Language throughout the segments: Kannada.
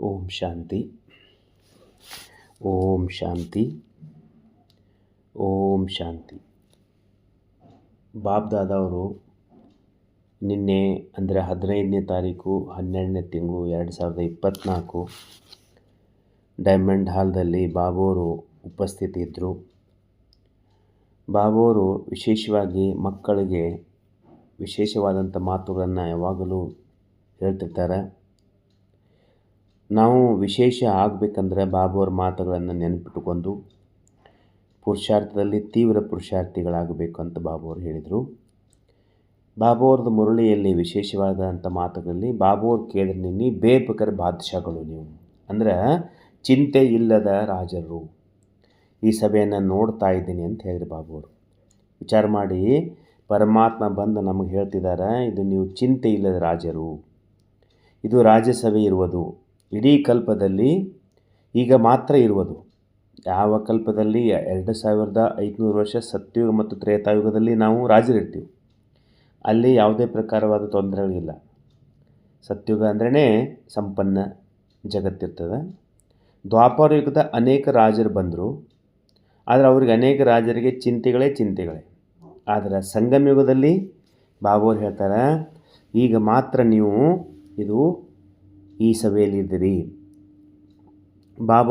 ಓಂ ಶಾಂತಿ. ಓಂ ಶಾಂತಿ. ಓಂ ಶಾಂತಿ. ಬಾಬ್ದಾದವರು ನಿನ್ನೆ ಅಂದರೆ ಹದಿನೈದನೇ ತಾರೀಕು, ಹನ್ನೆರಡನೇ ತಿಂಗಳು ಎರಡು ಸಾವಿರದ ಇಪ್ಪತ್ತ್ನಾಲ್ಕು ಡೈಮಂಡ್ ಹಾಲ್ದಲ್ಲಿ ಬಾಬೋರು ಉಪಸ್ಥಿತಿ ಇದ್ದರು ಬಾಬೋರು ವಿಶೇಷವಾಗಿ ಮಕ್ಕಳಿಗೆ ವಿಶೇಷವಾದಂಥ ಮಾತುಗಳನ್ನು ಯಾವಾಗಲೂ ಹೇಳ್ತಿರ್ತಾರೆ. ನಾವು ವಿಶೇಷ ಆಗಬೇಕಂದ್ರೆ ಬಾಬುವರ ಮಾತುಗಳನ್ನು ನೆನಪಿಟ್ಟುಕೊಂಡು ಪುರುಷಾರ್ಥದಲ್ಲಿ ತೀವ್ರ ಪುರುಷಾರ್ಥಿಗಳಾಗಬೇಕು ಅಂತ ಬಾಬುವರು ಹೇಳಿದರು. ಬಾಬುವರದ ಮುರಳಿಯಲ್ಲಿ ವಿಶೇಷವಾದಂಥ ಮಾತುಗಳಲ್ಲಿ ಬಾಬುವರು ಕೇಳಿದ್ರೆ ನೀ ಬೇಪಕರ ಬಾದಶಾಗಳು ನೀವು. ಅಂದ್ರೆ ಚಿಂತೆ ಇಲ್ಲದ ರಾಜರು ಈ ಸಭೆಯನ್ನು ನೋಡ್ತಾ ಇದ್ದೀನಿ ಅಂತ ಹೇಳಿದ್ರು ಬಾಬುವರು. ವಿಚಾರ ಮಾಡಿ ಪರಮಾತ್ಮ ಬಂದು ನಮಗೆ ಹೇಳ್ತಿದ್ದಾರೆ, ಇದು ನೀವು ಚಿಂತೆ ಇಲ್ಲದ ರಾಜರು, ಇದು ರಾಜ್ಯಸಭೆ ಇರುವುದು ಇಡೀ ಕಲ್ಪದಲ್ಲಿ ಈಗ ಮಾತ್ರ ಇರುವುದು. ಯಾವ ಕಲ್ಪದಲ್ಲಿ ಎರಡು ಸಾವಿರದ ಐದುನೂರು ವರ್ಷ ಸತ್ಯಯುಗ ಮತ್ತು ತ್ರೇತಾಯುಗದಲ್ಲಿ ನಾವು ರಾಜರಿರ್ತೀವಿ. ಅಲ್ಲಿ ಯಾವುದೇ ಪ್ರಕಾರವಾದ ತೊಂದರೆಗಳಿಲ್ಲ. ಸತ್ಯುಗ ಅಂದ್ರೇ ಸಂಪನ್ನ ಜಗತ್ತಿರ್ತದೆ. ದ್ವಾಪರ ಯುಗದ ಅನೇಕ ರಾಜರು ಬಂದರು. ಆದರೆ ಅವ್ರಿಗೆ ಅನೇಕ ರಾಜರಿಗೆ ಚಿಂತೆಗಳೇ ಚಿಂತೆಗಳೇ. ಆದರೆ ಸಂಗಮ ಯುಗದಲ್ಲಿ ಬಾಬೋರು ಹೇಳ್ತಾರೆ, ಈಗ ಮಾತ್ರ ನೀವು ಇದು ಈ ಸಭೆಯಲ್ಲಿ ಇದ್ದೀರಿ.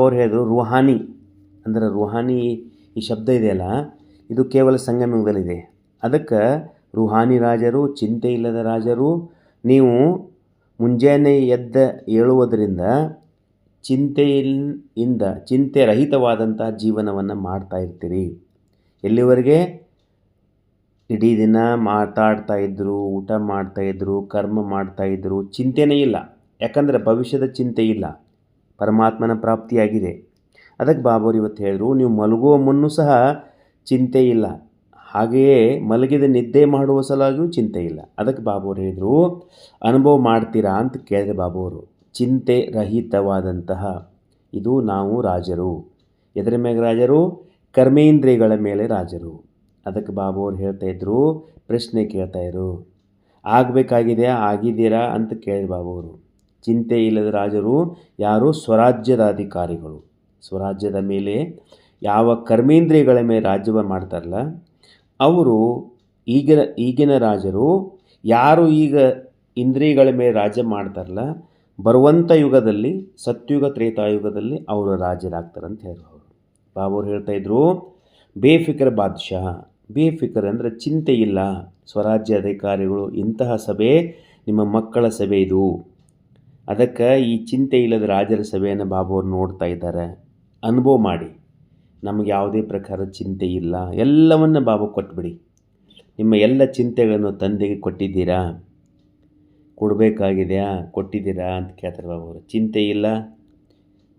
ಅವ್ರು ಹೇಳಿದ್ರು, ರುಹಾನಿ. ಅಂದರೆ ರುಹಾನಿ ಈ ಶಬ್ದ ಇದೆಯಲ್ಲ, ಇದು ಕೇವಲ ಸಂಗಮದಲ್ಲಿದೆ ಅದಕ್ಕೆ ರುಹಾನಿ ರಾಜರು, ಚಿಂತೆ ಇಲ್ಲದ ರಾಜರು, ನೀವು ಮುಂಜಾನೆ ಎದ್ದ ಏಳುವುದರಿಂದ ಚಿಂತೆಯಿಂದ ಚಿಂತೆ ರಹಿತವಾದಂಥ ಜೀವನವನ್ನು ಮಾಡ್ತಾ ಇರ್ತೀರಿ. ಎಲ್ಲಿವರೆಗೆ? ಇಡೀ ದಿನ ಮಾತಾಡ್ತಾ ಇದ್ದರು ಊಟ ಮಾಡ್ತಾಯಿದ್ರು ಕರ್ಮ ಮಾಡ್ತಾಯಿದ್ರು ಚಿಂತೆನೇ ಇಲ್ಲ. ಯಾಕಂದರೆ ಭವಿಷ್ಯದ ಚಿಂತೆ ಇಲ್ಲ. ಪರಮಾತ್ಮನ ಪ್ರಾಪ್ತಿಯಾಗಿದೆ. ಅದಕ್ಕೆ ಬಾಬೋರು ಇವತ್ತು ಹೇಳಿದ್ರು, ನೀವು ಮಲಗುವ ಮುನ್ನೂ ಸಹ ಚಿಂತೆ ಇಲ್ಲ. ಹಾಗೆಯೇ ಮಲಗಿದ ನಿದ್ದೆ ಮಾಡುವ ಸಲಾಗಿಯೂ ಚಿಂತೆ ಇಲ್ಲ. ಅದಕ್ಕೆ ಬಾಬೋರು ಹೇಳಿದರು, ಅನುಭವ ಮಾಡ್ತೀರಾ? ಅಂತ ಕೇಳಿದೆ ಬಾಬೋರು ಚಿಂತೆ ರಹಿತವಾದಂತಹ ಇದು ನಾವು ರಾಜರು. ಎದರ ಮೇಲೆ ರಾಜರು, ಕರ್ಮೇಂದ್ರಿಯಗಳ ಮೇಲೆ ರಾಜರು. ಅದಕ್ಕೆ ಬಾಬು ಹೇಳ್ತಾ ಇದ್ದರು ಪ್ರಶ್ನೆ ಕೇಳ್ತಾಯಿದ್ರು ಆಗಬೇಕಾಗಿದೆ, ಆಗಿದ್ದೀರಾ? ಅಂತ ಕೇಳಿ ಬಾಬು ಅವರು. ಚಿಂತೆ ಇಲ್ಲದ ರಾಜರು ಯಾರು? ಸ್ವರಾಜ್ಯದ ಅಧಿಕಾರಿಗಳು. ಸ್ವರಾಜ್ಯದ ಮೇಲೆ ಯಾವ ಕರ್ಮೇಂದ್ರಿಯಗಳ ಮೇಲೆ ರಾಜ್ಯವ ಮಾಡ್ತಾರಲ್ಲ, ಅವರು ಈಗಿನ ಈಗಿನ ರಾಜರು ಯಾರು ಈಗ ಇಂದ್ರಿಯಗಳ ಮೇಲೆ ರಾಜ್ಯ ಮಾಡ್ತಾರಲ್ಲ ಬರುವಂಥ ಯುಗದಲ್ಲಿ, ಸತ್ಯುಗ, ತ್ರೇತಾಯುಗದಲ್ಲಿ ಅವರು ರಾಜರಾಗ್ತಾರಂತ ಹೇಳಿದ್ರು ಅವರು ಬಾಬು ಹೇಳ್ತಾಯಿದ್ರು ಬೇಫಿಕರ್ ಬಾದ್ಶಾ ಬೇಫಿಕರ್ ಅಂದರೆ ಚಿಂತೆ ಇಲ್ಲ. ಸ್ವರಾಜ್ಯ ಅಧಿಕಾರಿಗಳು ಇಂತಹ ಸಭೆ ನಿಮ್ಮ ಮಕ್ಕಳ ಸಭೆ ಇದು. ಅದಕ್ಕೆ ಈ ಚಿಂತೆ ಇಲ್ಲದ ರಾಜರ ಸಭೆಯನ್ನು ಬಾಬುವರು ನೋಡ್ತಾ ಇದ್ದಾರೆ. ಅನುಭವ ಮಾಡಿ. ನಮಗೆ ಯಾವುದೇ ಪ್ರಕಾರ ಚಿಂತೆ ಇಲ್ಲ. ಎಲ್ಲವನ್ನು ಬಾಬು ಕೊಟ್ಬಿಡಿ. ನಿಮ್ಮ ಎಲ್ಲ ಚಿಂತೆಗಳನ್ನು ತಂದೆಗೆ ಕೊಟ್ಟಿದ್ದೀರಾ? ಕೊಡಬೇಕಾಗಿದೆಯಾ? ಕೊಟ್ಟಿದ್ದೀರಾ ಅಂತ ಕೇಳ್ತಾರೆ ಬಾಬು ಅವರು. ಚಿಂತೆ ಇಲ್ಲ.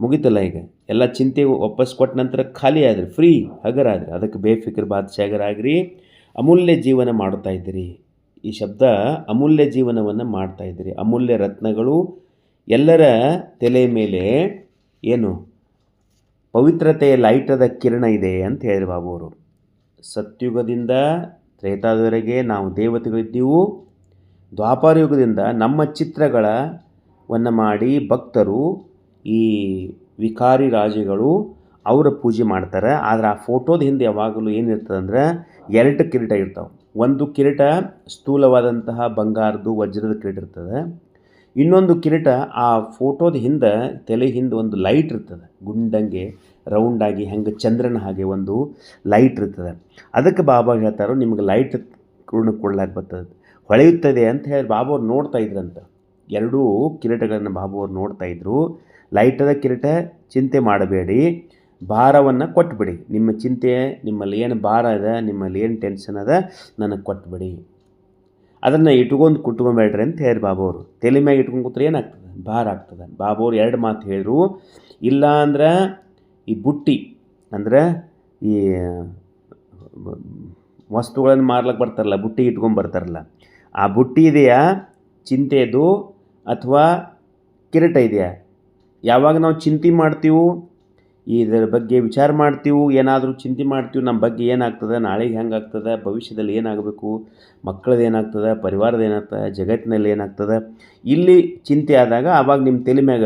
ಮುಗಿತಲ್ಲ ಈಗ. ಎಲ್ಲ ಚಿಂತೆ ವಾಪಸ್ ಕೊಟ್ಟ ನಂತರ ಖಾಲಿ ಆದ್ರಿ ಫ್ರೀ ಹಗರಾದ್ರಿ, ಅದಕ್ಕೆ ಬೇಫಿಕ್ರ ಬಾದಶಾಗರಾಗ್ರಿ ಅಮೂಲ್ಯ ಜೀವನ ಮಾಡ್ತಾ ಇದ್ದೀರಿ. ಈ ಶಬ್ದ ಅಮೂಲ್ಯ ಜೀವನವನ್ನು ಮಾಡ್ತಾ ಇದ್ದೀರಿ. ಅಮೂಲ್ಯ ರತ್ನಗಳು ಎಲ್ಲರ ತಲೆ ಮೇಲೆ ಏನು ಪವಿತ್ರತೆಯ ಲೈಟದ ಕಿರಣ ಇದೆ ಅಂತ ಹೇಳಿದ್ರು ಬಾಬು ಅವರು. ಸತ್ಯುಗದಿಂದ ತ್ರೇತಾದವರೆಗೆ ನಾವು ದೇವತೆಗಳಿದ್ದೀವು ದ್ವಾಪಾರ ಯುಗದಿಂದ ನಮ್ಮ ಚಿತ್ರಗಳವನ್ನು ಮಾಡಿ ಭಕ್ತರು, ಈ ವಿಕಾರಿ ರಾಜಗಳು ಅವರ ಪೂಜೆ ಮಾಡ್ತಾರೆ. ಆದರೆ ಆ ಫೋಟೋದ ಹಿಂದೆ ಯಾವಾಗಲೂ ಏನಿರ್ತದಂದ್ರೆ ಎರಡು ಕಿರೀಟ ಇರ್ತಾವೆ. ಒಂದು ಕಿರೀಟ ಸ್ಥೂಲವಾದಂತಹ ಬಂಗಾರದ್ದು, ವಜ್ರದ ಕಿರೀಟ ಇರ್ತದೆ. ಇನ್ನೊಂದು ಕಿರೀಟ ಆ ಫೋಟೋದ ಹಿಂದೆ ತಲೆ ಹಿಂದೆ ಒಂದು ಲೈಟ್ ಇರ್ತದೆ. ಗುಂಡಂಗೆ ರೌಂಡಾಗಿ ಹೆಂಗೆ ಚಂದ್ರನ ಹಾಗೆ ಒಂದು ಲೈಟ್ ಇರ್ತದೆ. ಅದಕ್ಕೆ ಬಾಬಾ ಹೇಳ್ತಾರೋ, ನಿಮ್ಗೆ ಲೈಟ್ ಕೂಡ ಕೊಡ್ಲಾಕೆ ಬರ್ತದೆ. ಹೊಳೆಯುತ್ತದೆ ಅಂತ ಹೇಳಿ ಬಾಬು ಅವ್ರು ನೋಡ್ತಾ ಇದ್ರಂತ. ಎರಡೂ ಕಿರೀಟಗಳನ್ನು ಬಾಬು ಅವ್ರು ನೋಡ್ತಾ ಇದ್ರು. ಲೈಟದ ಕಿರೀಟ, ಚಿಂತೆ ಮಾಡಬೇಡಿ. ಭಾರವನ್ನು ಕೊಟ್ಬಿಡಿ. ನಿಮ್ಮ ಚಿಂತೆ ನಿಮ್ಮಲ್ಲಿ ಏನು ಭಾರ ಇದೆ, ನಿಮ್ಮಲ್ಲಿ ಏನು ಟೆನ್ಷನ್ ಅದ ನನಗೆ ಕೊಟ್ಬಿಡಿ. ಅದನ್ನು ಇಟ್ಕೊಂಡು ಕುಟ್ಕೊಬೇಡ್ರಿ ಅಂತ ಹೇಳಿ ಬಾಬು ತಲೆ ಮ್ಯಾಗ ಇಟ್ಕೊಂಡು ಕೂತ್ರೆ ಏನಾಗ್ತದೆ? ಭಾರ ಆಗ್ತದೆ. ಬಾಬು ಎರಡು ಮಾತು ಹೇಳಿದ್ರು ಇಲ್ಲ ಅಂದ್ರೆ ಈ ಬುಟ್ಟಿ, ಅಂದ್ರೆ ಈ, ವಸ್ತುಗಳನ್ನು ಮಾರ್ಲಕ್ಕೆ ಬರ್ತಾರಲ್ಲ, ಬುಟ್ಟಿ ಇಟ್ಕೊಂಡು ಬರ್ತಾರಲ್ಲ, ಆ ಬುಟ್ಟಿ ಇದೆಯಾ? ಚಿಂತೆದು ಅಥವಾ ಕಿರೀಟ ಇದೆಯಾ? ಯಾವಾಗ ನಾವು ಚಿಂತೆ ಮಾಡ್ತೀವೋ ಇದರ ಬಗ್ಗೆ ವಿಚಾರ ಮಾಡ್ತೀವಿ, ಏನಾದರೂ ಚಿಂತೆ ಮಾಡ್ತೀವಿ, ನಮ್ಮ ಬಗ್ಗೆ ಏನಾಗ್ತದೆ, ನಾಳೆಗೆ ಹೆಂಗೆ ಆಗ್ತದೆ ಭವಿಷ್ಯದಲ್ಲಿ ಏನಾಗಬೇಕು ಮಕ್ಕಳದ್ದು ಏನಾಗ್ತದೆ, ಪರಿವಾರದ ಏನಾಗ್ತದೆ, ಜಗತ್ತಿನಲ್ಲಿ ಏನಾಗ್ತದೆ. ಇಲ್ಲಿ ಚಿಂತೆ ಆದಾಗ ಆವಾಗ ನಿಮ್ಮ ತಲೆ ಮ್ಯಾಗ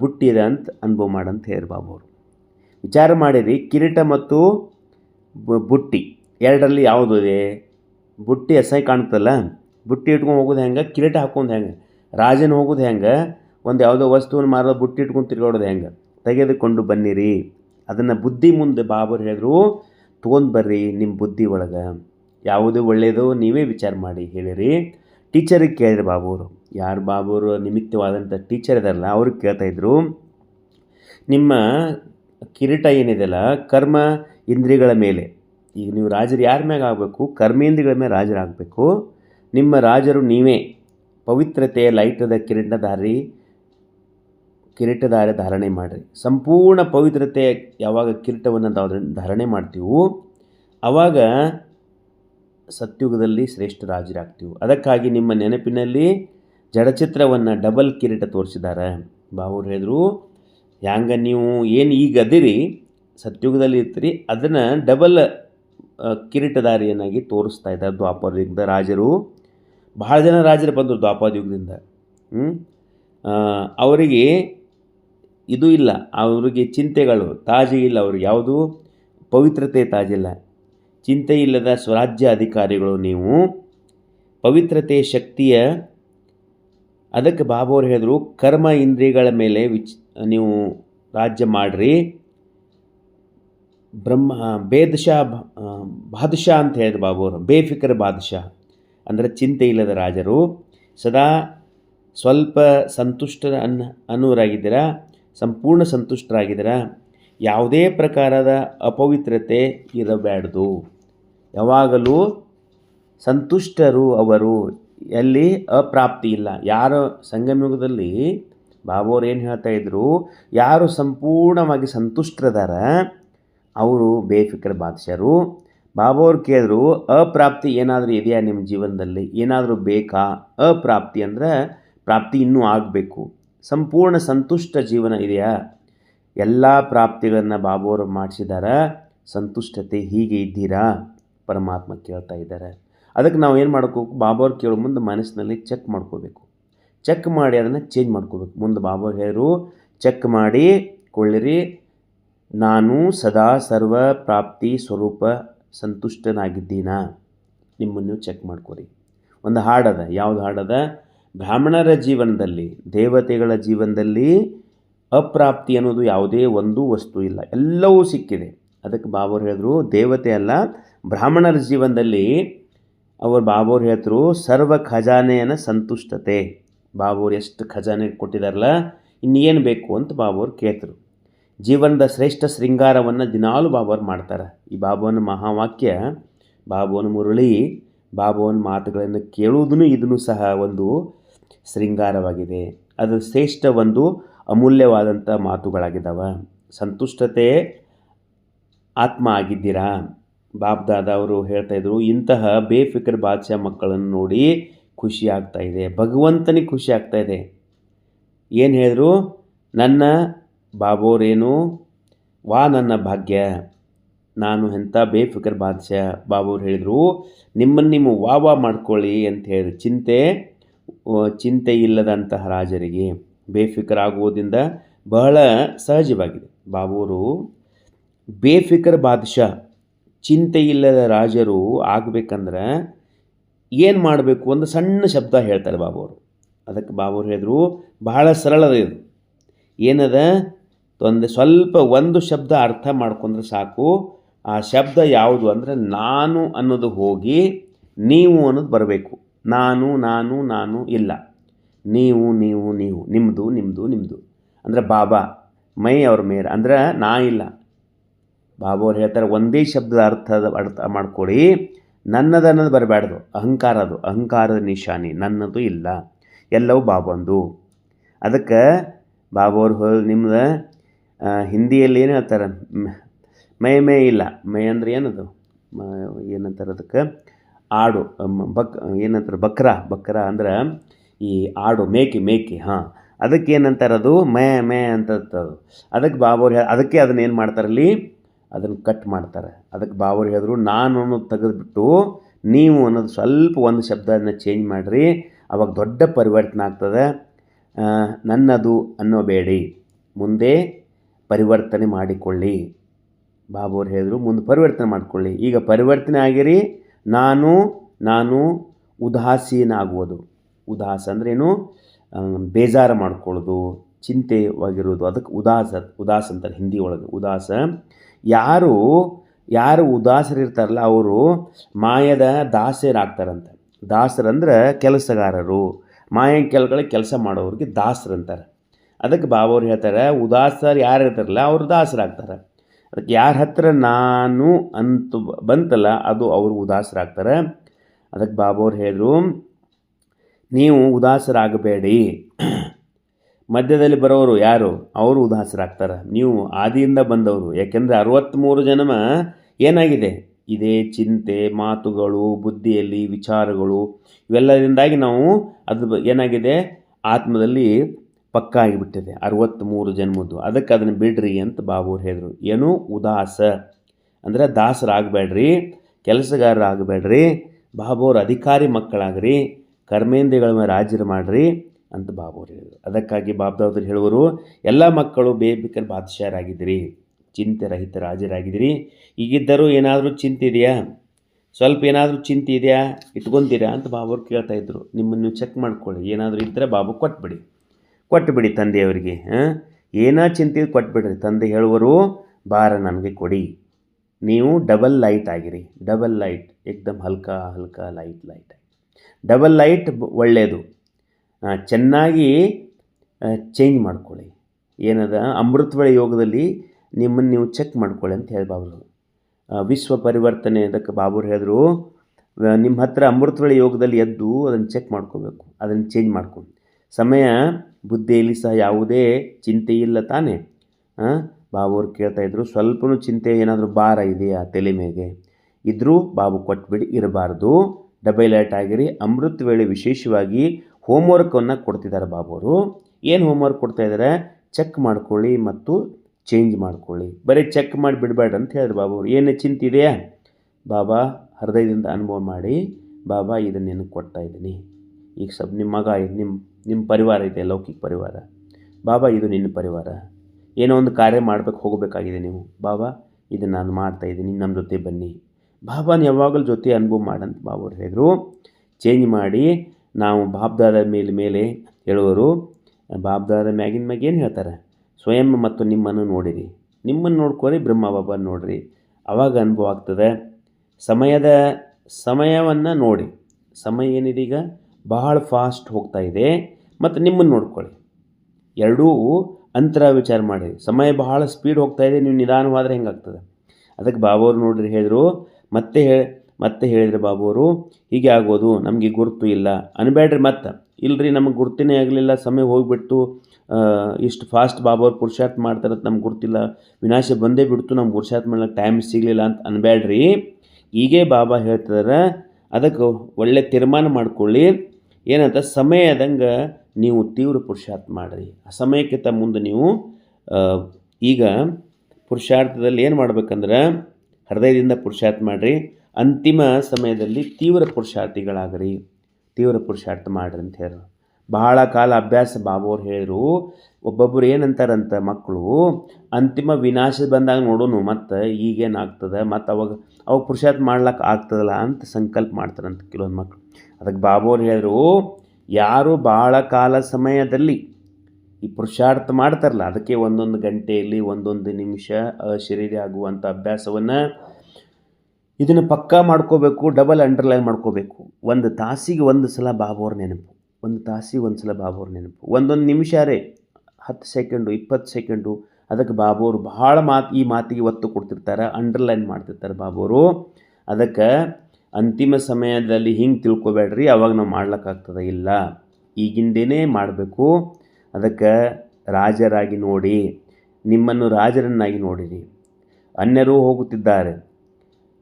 ಬುಟ್ಟಿದೆ ಅಂತ ಅನುಭವ ಮಾಡಂತ ಹೇಳಿ ಬಾಬು ಅವರು. ವಿಚಾರ ಮಾಡಿರಿ, ಕಿರೀಟ ಮತ್ತು ಬುಟ್ಟಿ, ಎರಡರಲ್ಲಿ ಯಾವುದು ಇದೆ? ಬುಟ್ಟಿ ಅಸಹ್ಯ ಕಾಣ್ತಲ್ಲ ಬುಟ್ಟಿ ಇಟ್ಕೊಂಡು ಹೋಗೋದು ಹೆಂಗೆ, ಕಿರೀಟ ಹಾಕೊಂಡು ಹೆಂಗೆ? ರಾಜನ ಹೋಗೋದು ಹೆಂಗೆ? ಒಂದು ಯಾವುದೋ ವಸ್ತುವನ್ನು ಮಾರೋದು ಬುಟ್ಟಿ ಇಟ್ಕೊಂಡು ತಿರ್ಗಾಡೋದು ಹೆಂಗೆ? ತೆಗೆದುಕೊಂಡು ಬನ್ನಿರಿ. ಅದನ್ನು ಬುದ್ಧಿ ಮುಂದೆ ಬಾಬರು ಹೇಳಿದ್ರು, ತೊಗೊಂಡು ಬರ್ರಿ ನಿಮ್ಮ ಬುದ್ಧಿ ಒಳಗೆ. ಯಾವುದು ಒಳ್ಳೆಯದು ನೀವೇ ವಿಚಾರ ಮಾಡಿ ಹೇಳಿರಿ. ಟೀಚರಿಗೆ ಕೇಳಿರಿ ಬಾಬುರು. ಯಾರು ಬಾಬುರು? ನಿಮಿತ್ತವಾದಂಥ ಟೀಚರ್ ಇದಾರಲ್ಲ ಅವ್ರಿಗೆ ಕೇಳ್ತಾಯಿದ್ರು ನಿಮ್ಮ ಕಿರೀಟ ಏನಿದೆಯಲ್ಲ, ಕರ್ಮ ಇಂದ್ರಿಯಗಳ ಮೇಲೆ. ಈಗ ನೀವು ರಾಜರು ಯಾರ ಮ್ಯಾಗ ಆಗಬೇಕು? ಕರ್ಮೇಂದ್ರಿಗಳ ಮೇಲೆ ರಾಜರಾಗಬೇಕು. ನಿಮ್ಮ ರಾಜರು ನೀವೇ. ಪವಿತ್ರತೆಯ ಲೈಟದ ಕಿರೀಟಧಾರಿ ಕಿರೀಟಧಾರಿ ಧಾರಣೆ ಮಾಡಿರಿ. ಸಂಪೂರ್ಣ ಪವಿತ್ರತೆ ಯಾವಾಗ ಕಿರೀಟವನ್ನು ಧಾರ- ಧಾರಣೆ ಮಾಡ್ತೀವೋ ಆವಾಗ ಸತ್ಯುಗದಲ್ಲಿ ಶ್ರೇಷ್ಠ ರಾಜರಾಗ್ತೀವಿ. ಅದಕ್ಕಾಗಿ ನಿಮ್ಮ ನೆನಪಿನಲ್ಲಿ ಜಡಚಿತ್ರವನ್ನು ಡಬಲ್ ಕಿರೀಟ ತೋರಿಸಿದ್ದಾರೆ. ಬಾಬುರು ಹೇಳಿದ್ರು, ಹ್ಯಾಂಗ ನೀವು ಏನು ಈಗ ಅದಿರಿ, ಸತ್ಯುಗದಲ್ಲಿ ಇರ್ತೀರಿ ಅದನ್ನು ಡಬಲ್ ಕಿರೀಟಧಾರಿಯನ್ನಾಗಿ ತೋರಿಸ್ತಾ ಇದ್ದಾರೆ ದ್ವಾಪರ ಯುಗದ ರಾಜರು. ಬಹಳ ಜನ ರಾಜರು ಬಂದರು ದ್ವಾಪರ ಯುಗದಿಂದ ಹ್ಮ್? ಅವರಿಗೆ ಇದು ಇಲ್ಲ. ಅವರಿಗೆ ಚಿಂತೆಗಳು ತಾಜಿ ಇಲ್ಲ. ಅವ್ರಿಗೆ ಯಾವುದೂ ಪವಿತ್ರತೆ ತಾಜಿಲ್ಲ ಚಿಂತೆ ಇಲ್ಲದ ಸ್ವರಾಜ್ಯ ಅಧಿಕಾರಿಗಳು ನೀವು. ಪವಿತ್ರತೆ ಶಕ್ತಿಯ, ಅದಕ್ಕೆ ಬಾಬೋರು ಹೇಳಿದ್ರು, ಕರ್ಮ ಇಂದ್ರಿಯಗಳ ಮೇಲೆ ವಿಚ್, ನೀವು ರಾಜ್ಯ ಮಾಡಿರಿ. ಬ್ರಹ್ಮ ಬೇದಶಾ ಬಾದಶಾ ಅಂತ ಹೇಳಿದ್ರು ಬಾಬೋರು ಅವರು. ಬೇಫಿಕರ್ ಬಾದಶಾ ಅಂದರೆ ಚಿಂತೆ ಇಲ್ಲದ ರಾಜರು. ಸದಾ ಸ್ವಲ್ಪ ಸಂತುಷ್ಟರ ಅನ್ನ ಅನ್ನೋರಾಗಿದ್ದೀರಾ ಸಂಪೂರ್ಣ ಸಂತುಷ್ಟರಾಗಿದ್ದೀರಾ? ಯಾವುದೇ ಪ್ರಕಾರದ ಅಪವಿತ್ರತೆ ಇರಬಾರ್ದು. ಯಾವಾಗಲೂ ಸಂತುಷ್ಟರು ಅವರು. ಎಲ್ಲಿ? ಅಪ್ರಾಪ್ತಿ ಇಲ್ಲ. ಯಾರ ಸಂಗಮಯುಗದಲ್ಲಿ? ಬಾಬೋರು ಏನು ಹೇಳ್ತಾ ಇದ್ರು? ಯಾರು ಸಂಪೂರ್ಣವಾಗಿ ಸಂತುಷ್ಟರದಾರ? ಅವರು ಬೇಫಿಕ್ರ ಬಾದಶರು. ಬಾಬೋರು ಕೇಳಿದ್ರು, ಅಪ್ರಾಪ್ತಿ ಏನಾದರೂ ಇದೆಯಾ ನಿಮ್ಮ ಜೀವನದಲ್ಲಿ? ಏನಾದರೂ ಬೇಕಾ? ಅಪ್ರಾಪ್ತಿ ಅಂದರೆ, ಪ್ರಾಪ್ತಿ ಇನ್ನೂ ಆಗಬೇಕು. ಸಂಪೂರ್ಣ ಸಂತುಷ್ಟ ಜೀವನ ಇದೆಯಾ? ಎಲ್ಲ ಪ್ರಾಪ್ತಿಗಳನ್ನು ಬಾಬೋರು ಮಾಡಿಸಿದಾರ, ಸಂತುಷ್ಟತೆ ಹೀಗೆ ಇದ್ದೀರಾ? ಪರಮಾತ್ಮ ಕೇಳ್ತಾ ಇದ್ದಾರೆ. ಅದಕ್ಕೆ ನಾವು ಏನು ಮಾಡ್ಕೋಬೇಕು ಬಾಬೋರು ಕೇಳೋ ಮುಂದೆ ಮನಸ್ಸಿನಲ್ಲಿ ಚೆಕ್ ಮಾಡ್ಕೋಬೇಕು. ಚೆಕ್ ಮಾಡಿ ಅದನ್ನು ಚೇಂಜ್ ಮಾಡ್ಕೋಬೇಕು. ಮುಂದೆ ಬಾಬೋರು ಹೇಳರು ಚೆಕ್ ಮಾಡಿ, ಕೊಳ್ಳಿರಿ. ನಾನು ಸದಾ ಸರ್ವ ಪ್ರಾಪ್ತಿ ಸ್ವರೂಪ ಸಂತುಷ್ಟನಾಗಿದ್ದೀನಾ? ನಿಮ್ಮನ್ನು ಚೆಕ್ ಮಾಡ್ಕೊರಿ. ಒಂದು ಹಾಡದ, ಯಾವುದು ಹಾಡದ? ಬ್ರಾಹ್ಮಣರ ಜೀವನದಲ್ಲಿ, ದೇವತೆಗಳ ಜೀವನದಲ್ಲಿ ಅಪ್ರಾಪ್ತಿ ಅನ್ನೋದು ಯಾವುದೇ ಒಂದು ವಸ್ತು ಇಲ್ಲ. ಎಲ್ಲವೂ ಸಿಕ್ಕಿದೆ. ಅದಕ್ಕೆ ಬಾಬೋರು ಹೇಳಿದ್ರು, ದೇವತೆ ಅಲ್ಲ, ಬ್ರಾಹ್ಮಣರ ಜೀವನದಲ್ಲಿ ಅವರು ಬಾಬೋರು ಹೇಳ್ತರು ಸರ್ವ ಖಜಾನೆಯನ್ನು ಸಂತುಷ್ಟತೆ. ಬಾಬೋರು ಎಷ್ಟು ಖಜಾನೆ ಕೊಟ್ಟಿದಾರಲ್ಲ, ಇನ್ನೇನು ಬೇಕು ಅಂತ ಬಾಬೋರು ಕೇಳ್ತರು ಜೀವನದ ಶ್ರೇಷ್ಠ ಶೃಂಗಾರವನ್ನು ದಿನಾಲು ಬಾಬೋರು ಮಾಡ್ತಾರೆ. ಈ ಬಾಬುವನ ಮಹಾವಾಕ್ಯ ಬಾಬುವನ ಮುರಳಿ ಬಾಬುವನ ಮಾತುಗಳನ್ನು ಕೇಳುವುದನ್ನು ಇದನ್ನು ಸಹ ಒಂದು ಶೃಂಗಾರವಾಗಿದೆ. ಅದು ಶ್ರೇಷ್ಠ ಒಂದು ಅಮೂಲ್ಯವಾದಂಥ ಮಾತುಗಳಾಗಿದ್ದಾವೆ. ಸಂತುಷ್ಟತೆ ಆತ್ಮ ಆಗಿದ್ದೀರಾ? ಬಾಬ್ದಾದ ಅವರು ಹೇಳ್ತಾ ಇದ್ರು, ಇಂತಹ ಬೇಫಿಕರ್ ಬಾದ್ಶಾ ಮಕ್ಕಳನ್ನು ನೋಡಿ ಖುಷಿ ಆಗ್ತಾ ಇದೆ. ಭಗವಂತನಿಗೆ ಖುಷಿ ಆಗ್ತಾ ಇದೆ. ಏನು ಹೇಳಿದ್ರು? ನನ್ನ ಬಾಬೋರೇನು, ವಾ ನನ್ನ ಭಾಗ್ಯ, ನಾನು ಎಂಥ ಬೇಫಿಕರ್ ಬಾದ್ಶಾ. ಬಾಬೋರು ಹೇಳಿದರು, ನಿಮ್ಮನ್ನು ನಿಮ್ಮ ವಾ ವಾ ಮಾಡ್ಕೊಳ್ಳಿ ಅಂತ ಹೇಳಿದ್ರು. ಚಿಂತೆ ಚಿಂತೆ ಇಲ್ಲದಂತಹ ರಾಜರಿಗೆ ಬೇಫಿಕರ್ ಆಗುವುದರಿಂದ ಬಹಳ ಸಹಜವಾಗಿದೆ. ಬಾಬೂರು, ಬೇಫಿಕರ್ ಬಾದಶಾ ಚಿಂತೆ ಇಲ್ಲದ ರಾಜರು ಆಗಬೇಕಂದ್ರೆ ಏನು ಮಾಡಬೇಕು ಒಂದು ಸಣ್ಣ ಶಬ್ದ ಹೇಳ್ತಾರೆ ಬಾಬುವರು ಅದಕ್ಕೆ ಬಾಬುವರು ಹೇಳಿದ್ರು, ಬಹಳ ಸರಳದ ಇದು. ಏನದ? ಒಂದು ಸ್ವಲ್ಪ ಒಂದು ಶಬ್ದ ಅರ್ಥ ಮಾಡ್ಕೊಂಡ್ರೆ ಸಾಕು. ಆ ಶಬ್ದ ಯಾವುದು ಅಂದರೆ ನಾನು ಅನ್ನೋದು ಹೋಗಿ ನೀವು ಅನ್ನೋದು ಬರಬೇಕು. ನಾನು ನಾನು ನಾನು ಇಲ್ಲ. ನೀವು ನೀವು ನೀವು. ನಿಮ್ಮದು ನಿಮ್ಮದು ನಿಮ್ಮದು ಅಂದರೆ ಬಾಬಾ, ಮೈ ಅವ್ರ ಮೇರೆ. ಅಂದ್ರೆ ನಾ ಇಲ್ಲ. ಬಾಬು ಅವ್ರು ಹೇಳ್ತಾರೆ, ಒಂದೇ ಶಬ್ದದ ಅರ್ಥದ ಅರ್ಥ ಮಾಡ್ಕೊಳ್ಳಿ ನನ್ನದು ಅನ್ನೋದು ಬರಬಾರ್ದು ಅಹಂಕಾರ ಅದು ಅಹಂಕಾರದ ನಿಶಾನಿ. ನನ್ನದು ಇಲ್ಲ. ಎಲ್ಲವೂ ಬಾಬಂದು. ಅದಕ್ಕೆ ಬಾಬು ಅವ್ರು ಹೋ- ನಿಮ್ದು ಹಿಂದಿಯಲ್ಲಿ ಏನು ಹೇಳ್ತಾರೆ? ಮ್- ಮೈ ಇಲ್ಲ. ಮೈ ಅಂದ್ರೆ ಏನದು? ಏನಂತಾರೆ ಅದಕ್ಕೆ? ಆಡು ಬಕ್, ಏನಂತಾರೆ, ಬಕ್ರ ಬಕ್ರ ಅಂದ್ರೆ ಈ ಆಡು, ಮೇಕೆ ಮೇಕೆ, ಹಾಂ. ಅದಕ್ಕೆ ಏನಂತಾರೆ ಅದು? ಮೇ ಮೇ ಅಂತ ಅದು. ಅದಕ್ಕೆ ಬಾಬೋರು ಹೇಳಿ ಅದಕ್ಕೆ ಅದನ್ನ ಏನು ಮಾಡ್ತಾರಲ್ಲಿ ಅದನ್ನು ಕಟ್ ಮಾಡ್ತಾರೆ. ಅದಕ್ಕೆ ಬಾಬೋರು ಹೇಳಿದ್ರು ನಾನು ಅನ್ನೋದು ತೆಗೆದುಬಿಟ್ಟು ನೀವು ಅನ್ನೋದು ಸ್ವಲ್ಪ ಒಂದು ಶಬ್ದನ ಚೇಂಜ್ ಮಾಡಿರಿ. ಅವಾಗ ದೊಡ್ಡ ಪರಿವರ್ತನೆ ಆಗ್ತದೆ. ನನ್ನದು ನನ್ನದು ಅನ್ನೋಬೇಡಿ. ಮುಂದೆ ಪರಿವರ್ತನೆ ಮಾಡಿಕೊಳ್ಳಿ. ಬಾಬು ಅವ್ರು ಹೇಳಿದ್ರು, ಮುಂದೆ ಪರಿವರ್ತನೆ ಮಾಡಿಕೊಳ್ಳಿ. ಈಗ ಪರಿವರ್ತನೆ ಆಗಿರಿ ನಾನು ನಾನು ಉದಾಸೀನಾಗುವುದು. ಉದಾಸ ಆ, ಬೇಜಾರು ಮಾಡ್ಕೊಳ್ಳೋದು ಚಿಂತೆವಾಗಿರೋದು. ಅದಕ್ಕೆ ಉದಾಸ ಉದಾಸ ಅಂತಾರೆ ಹಿಂದಿ ಒಳಗೆ. ಉದಾಸ. ಯಾರು ಯಾರು ಉದಾಸರಿರ್ತಾರಲ್ಲ ಅವರು ಮಾಯದ ದಾಸರಾಗ್ತಾರಂತೆ. ದಾಸರಂದ್ರೆ ಕೆಲಸಗಾರರು. ಮಾಯ ಕೆಳಗಡೆ ಕೆಲಸ ಮಾಡೋರಿಗೆ ದಾಸರಂತಾರೆ ಅದಕ್ಕೆ ಬಾಬಾವ್ರು ಹೇಳ್ತಾರೆ ಉದಾಸರು ಯಾರು ಇರ್ತಾರಲ್ಲ ಅವರು ದಾಸರಾಗ್ತಾರೆ. ಅದಕ್ಕೆ ಯಾರ ಹತ್ರ ನಾನು ಅಂತ ಬಂತಲ್ಲ, ಅದು ಅವರು ಉದಾಸರಾಗ್ತಾರೆ. ಅದಕ್ಕೆ ಬಾಬವ್ರು ಹೇಳಿದ್ರು, ನೀವು ಉದಾಸರಾಗಬೇಡಿ. ಮಧ್ಯದಲ್ಲಿ ಬರೋರು ಯಾರು? ಅವರು ಉದಾಸರಾಗ್ತಾರೆ. ನೀವು ಆದಿಯಿಂದ ಬಂದವರು, ಯಾಕೆಂದರೆ ಅರವತ್ತ್ಮೂರು ಜನ್ಮ ಏನಾಗಿದೆ? ಇದೇ ಚಿಂತೆ, ಮಾತುಗಳು, ಬುದ್ಧಿಯಲ್ಲಿ ವಿಚಾರಗಳು, ಇವೆಲ್ಲದಿಂದಾಗಿ ನಾವು ಅದು ಏನಾಗಿದೆ? ಆತ್ಮದಲ್ಲಿ ಪಕ್ಕ ಆಗಿಬಿಟ್ಟಿದೆ ಅರವತ್ತ್ಮೂರು ಜನ್ಮದ್ದು. ಅದಕ್ಕೆ ಅದನ್ನು ಬಿಡ್ರಿ ಅಂತ ಬಾಬುರು ಹೇಳಿದರು. ಏನು ಉದಾಸ. ಅಂದರೆ ದಾಸರಾಗಬೇಡ್ರಿ, ಕೆಲಸಗಾರರಾಗಬೇಡ್ರಿ ಬಾಬುವ್ರ ಅಧಿಕಾರಿ ಮಕ್ಕಳಾಗ್ರಿ, ಕರ್ಮೇಂದ್ರಿಗಳ ಮೇಲೆ ರಾಜರು ಮಾಡ್ರಿ ಅಂತ ಬಾಬುರು ಹೇಳಿದರು. ಅದಕ್ಕಾಗಿ ಬಾಬ್ದಾವ್ರು ಹೇಳುವರು, ಎಲ್ಲ ಮಕ್ಕಳು ಬೇಬಿಕರ್ ಬಾದಶಾರಾಗಿದ್ದೀರಿ ಚಿಂತೆ ರಹಿತ ರಾಜರಾಗಿದ್ದೀರಿ. ಈಗಿದ್ದರೂ ಏನಾದರೂ ಚಿಂತೆ ಇದೆಯಾ? ಸ್ವಲ್ಪ ಏನಾದರೂ ಚಿಂತೆ ಇದೆಯಾ? ಇಟ್ಕೊತೀರಾ ಅಂತ ಬಾಬುರು ಕೇಳ್ತಾ ಇದ್ರು. ನಿಮ್ಮನ್ನು ಚೆಕ್ ಮಾಡ್ಕೊಳ್ಳಿ. ಏನಾದರೂ ಇದ್ದರೆ ಬಾಬು ಕೊಟ್ಬಿಡಿ. ಕೊಟ್ಟುಬಿಡಿ ತಂದೆಯವರಿಗೆ ಏನೋ ಚಿಂತೆ ಕೊಟ್ಬಿಡ್ರಿ. ತಂದೆ ಹೇಳುವರು, ಬಾರ ನನಗೆ ಕೊಡಿ. ನೀವು ಡಬಲ್ ಲೈಟ್ ಆಗಿರಿ. ಡಬಲ್ ಲೈಟ್ ಏಕ್ದಮ್ ಹಲ್ಕಾ ಹಲ್ಕಾ ಲೈಟ್ ಲೈಟ್ ಡಬಲ್ ಲೈಟ್ ಒಳ್ಳೆಯದು ಚೆನ್ನಾಗಿ ಚೇಂಜ್ ಮಾಡ್ಕೊಳ್ಳಿ. ಏನದ? ಅಮೃತವಳ ಯೋಗದಲ್ಲಿ ನಿಮ್ಮನ್ನು ನೀವು ಚೆಕ್ ಮಾಡ್ಕೊಳ್ಳಿ ಅಂತ ಹೇಳಿ ವಿಶ್ವ ಪರಿವರ್ತನೆ ಅದಕ್ಕೆ ಬಾಬುರು ಹೇಳಿದ್ರು ನಿಮ್ಮ ಹತ್ರ ಅಮೃತವಳ ಯೋಗದಲ್ಲಿ ಎದ್ದು ಅದನ್ನು ಚೆಕ್ ಮಾಡ್ಕೋಬೇಕು. ಅದನ್ನು ಚೇಂಜ್ ಮಾಡ್ಕೊಂಡು. ಸಮಯ ಬುದ್ಧಿಯಲ್ಲಿ ಸಹ ಯಾವುದೇ ಚಿಂತೆ ಇಲ್ಲ ತಾನೇ ಬಾಬುವ್ರು ಕೇಳ್ತಾ ಇದ್ರು, ಸ್ವಲ್ಪನೂ ಚಿಂತೆ ಏನಾದರೂ ಭಾರ ಇದೆಯಾ ತಲೆ ಮೇಲೆ? ಇದ್ದರೂ ಬಾಬು ಕೊಟ್ಬಿಡಿ, ಇರಬಾರ್ದು. ಡಬಲ್ ಲೈಟ್ ಆಗಿರಿ, ಅಮೃತ್ ವೇಳೆ ವಿಶೇಷವಾಗಿ ಹೋಮ್ವರ್ಕನ್ನು ಕೊಡ್ತಿದ್ದಾರೆ ಬಾಬುವರು. ಏನು ಹೋಮ್ವರ್ಕ್ ಕೊಡ್ತಾ ಇದ್ದಾರೆ ಚೆಕ್ ಮಾಡ್ಕೊಳ್ಳಿ ಮತ್ತು ಚೇಂಜ್ ಮಾಡ್ಕೊಳ್ಳಿ. ಬರೀ ಚೆಕ್ ಮಾಡಿ ಬಿಡಬೇಡ ಅಂತ ಹೇಳಿದ್ರು ಬಾಬುವರು. ಏನೇ ಚಿಂತೆ ಇದೆಯಾ? ಬಾಬಾ, ಹೃದಯದಿಂದ ಅನುಭವ ಮಾಡಿ, ಬಾಬಾ ಇದನ್ನು ಕೊಡ್ತಾ ಇದ್ದೀನಿ. ಈಗ ಸಬ್ ನಿಮ್ಮ ಮಗ ನಿಮ್ಮ ನಿಮ್ಮ ಪರಿವಾರ ಇದೆ, ಲೌಕಿಕ ಪರಿವಾರ. ಬಾಬಾ, ಇದು ನಿನ್ನ ಪರಿವಾರ. ಏನೋ ಒಂದು ಕಾರ್ಯ ಮಾಡಬೇಕು, ಹೋಗಬೇಕಾಗಿದೆ ನೀವು. ಬಾಬಾ, ಇದು ನಾನು ಮಾಡ್ತಾ ಇದ್ದೀನಿ ನಮ್ಮ ಜೊತೆ ಬನ್ನಿ. ಬಾಬಾನ ಯಾವಾಗಲೂ ಜೊತೆ ಅನುಭವ ಮಾಡಂತ ಬಾಬಾವ್ರು ಹೇಳಿದರು. ಚೇಂಜ್ ಮಾಡಿ, ನಾವು ಬಾಬ್ದಾರ ಮೇಲೆ ಮೇಲೆ ಹೇಳುವರು. ಬಾಬ್ದಾರ ಮ್ಯಾಗಿನ ಮ್ಯಾಗ ಏನು ಹೇಳ್ತಾರೆ? ಸ್ವಯಂ ಮತ್ತು ನಿಮ್ಮನ್ನು ನೋಡಿರಿ. ನಿಮ್ಮನ್ನು ನೋಡ್ಕೊರಿ, ಬ್ರಹ್ಮ ಬಾಬಾ ನೋಡಿರಿ. ಆವಾಗ ಅನುಭವ ಆಗ್ತದೆ. ಸಮಯದ, ಸಮಯವನ್ನು ನೋಡಿ. ಸಮಯ ಏನಿದೆ ಈಗ ಬಹಳ ಫಾಸ್ಟ್ ಹೋಗ್ತಾ ಇದೆ. ಮತ್ತು ನಿಮ್ಮನ್ನು ನೋಡ್ಕೊಳ್ಳಿ. ಎರಡೂ ಅಂತರ ವಿಚಾರ ಮಾಡಿ. ಸಮಯ ಬಹಳ ಸ್ಪೀಡ್ ಹೋಗ್ತಾ ಇದೆ. ನೀವು ನಿಧಾನವಾದರೆ ಹೆಂಗಾಗ್ತದೆ? ಅದಕ್ಕೆ ಬಾಬುವ್ರು ನೋಡ್ರಿ ಹೇಳಿದರು. ಮತ್ತೆ ಹೇಳಿ, ಮತ್ತೆ ಹೇಳಿದ್ರು ಬಾಬುವರು ಹೀಗೆ ಆಗೋದು ನಮಗೆ ಗುರುತು ಇಲ್ಲ. ಅನ್ಬೇಡ್ರಿ ಮತ್ತೆ. ಇಲ್ಲರಿ ನಮಗೆ ಗುರ್ತಿನೇ ಆಗಲಿಲ್ಲ. ಸಮಯ ಹೋಗಿಬಿಟ್ಟು ಇಷ್ಟು ಫಾಸ್ಟ್ ಬಾಬುವ್ರು ಪುರುಷಾರ್ಥ ಮಾಡ್ತಾರೆ ಅಂತ ನಮ್ಗೆ ಗುರ್ತಿಲ್ಲ. ವಿನಾಶ ಬಂದೇ ಬಿಡ್ತು. ನಮ್ಗೆ ಪುರುಷಾರ್ಥ ಮಾಡ್ಲಿಕ್ಕೆ ಟೈಮ್ ಸಿಗಲಿಲ್ಲ ಅಂತ ಅನ್ಬೇಡ್ರಿ ಹೀಗೆ ಬಾಬಾ ಹೇಳ್ತಿದಾರೆ ಅದಕ್ಕೆ ಒಳ್ಳೆ ತೀರ್ಮಾನ ಮಾಡ್ಕೊಳ್ಳಿ. ಏನಂತ ಸಮಯದಂಗೆ ನೀವು ತೀವ್ರ ಪುರುಷಾರ್ಥ ಮಾಡಿರಿ. ಆ ಸಮಯಕ್ಕಿಂತ ಮುಂದೆ ನೀವು ಈಗ ಪುರುಷಾರ್ಥದಲ್ಲಿ ಏನು ಮಾಡ್ಬೇಕಂದ್ರೆ ಹೃದಯದಿಂದ ಪುರುಷಾರ್ಥ ಮಾಡಿರಿ. ಅಂತಿಮ ಸಮಯದಲ್ಲಿ ತೀವ್ರ ಪುರುಷಾರ್ಥಿಗಳಾಗ್ರಿ. ತೀವ್ರ ಪುರುಷಾರ್ಥ ಮಾಡಿರಿ ಅಂತ ಹೇಳಿ ಬಹಳ ಕಾಲ ಅಭ್ಯಾಸ ಬಾಬು ಹೇಳಿದರು ಹೇಳಿದ್ರು ಒಬ್ಬೊಬ್ಬರು ಏನಂತಾರಂತ ಮಕ್ಕಳು ಅಂತಿಮ ವಿನಾಶ ಬಂದಾಗ ನೋಡೋನು ಮತ್ತು ಈಗೇನಾಗ್ತದೆ, ಮತ್ತು ಅವಾಗ ಅವಾಗ ಪುರುಷಾರ್ಥ ಮಾಡ್ಲಿಕ್ಕೆ ಆಗ್ತದಲ್ಲ ಅಂತ ಸಂಕಲ್ಪ ಮಾಡ್ತಾರಂತ ಕೆಲವೊಂದು ಮಕ್ಕಳು ಅದಕ್ಕೆ ಬಾಬು ಅವ್ರು ಹೇಳಿದ್ರು ಯಾರು ಭಾಳ ಕಾಲ ಸಮಯದಲ್ಲಿ ಈ ಪುರುಷಾರ್ಥ ಮಾಡ್ತಾರಲ್ಲ, ಅದಕ್ಕೆ ಒಂದೊಂದು ಗಂಟೆಯಲ್ಲಿ ಒಂದೊಂದು ನಿಮಿಷ ಶರೀರ ಆಗುವಂಥ ಅಭ್ಯಾಸವನ್ನು ಇದನ್ನು ಪಕ್ಕಾ ಮಾಡ್ಕೋಬೇಕು ಡಬಲ್ ಅಂಡರ್ಲೈನ್ ಮಾಡ್ಕೋಬೇಕು. ಒಂದು ತಾಸಿಗೆ ಒಂದು ಸಲ ಬಾಬೋರ್ ನೆನಪು. ಒಂದು ತಾಸಿಗೆ ಒಂದು ಸಲ ಬಾಬೋರ್ ನೆನಪು. ಒಂದೊಂದು ನಿಮಿಷ ರೇ ಹತ್ತು ಸೆಕೆಂಡು, ಇಪ್ಪತ್ತು ಸೆಕೆಂಡು ಅದಕ್ಕೆ ಬಾಬು ಅವರು ಭಾಳ ಮಾತು, ಈ ಮಾತಿಗೆ ಒತ್ತು ಕೊಡ್ತಿರ್ತಾರೆ ಅಂಡರ್ಲೈನ್ ಮಾಡ್ತಿರ್ತಾರೆ ಬಾಬೋರು. ಅದಕ್ಕೆ ಅಂತಿಮ ಸಮಯದಲ್ಲಿ ಹಿಂಗೆ ತಿಳ್ಕೊಬೇಡ್ರಿ, ಅವಾಗ ನಾವು ಮಾಡ್ಲಿಕ್ಕಾಗ್ತದೆ ಇಲ್ಲ. ಈಗಿಂದೇನೇ ಮಾಡಬೇಕು. ಅದಕ್ಕೆ ರಾಜರಾಗಿ ನೋಡಿ, ನಿಮ್ಮನ್ನು ರಾಜರನ್ನಾಗಿ ನೋಡಿರಿ. ಅನ್ಯರು ಹೋಗುತ್ತಿದ್ದಾರೆ,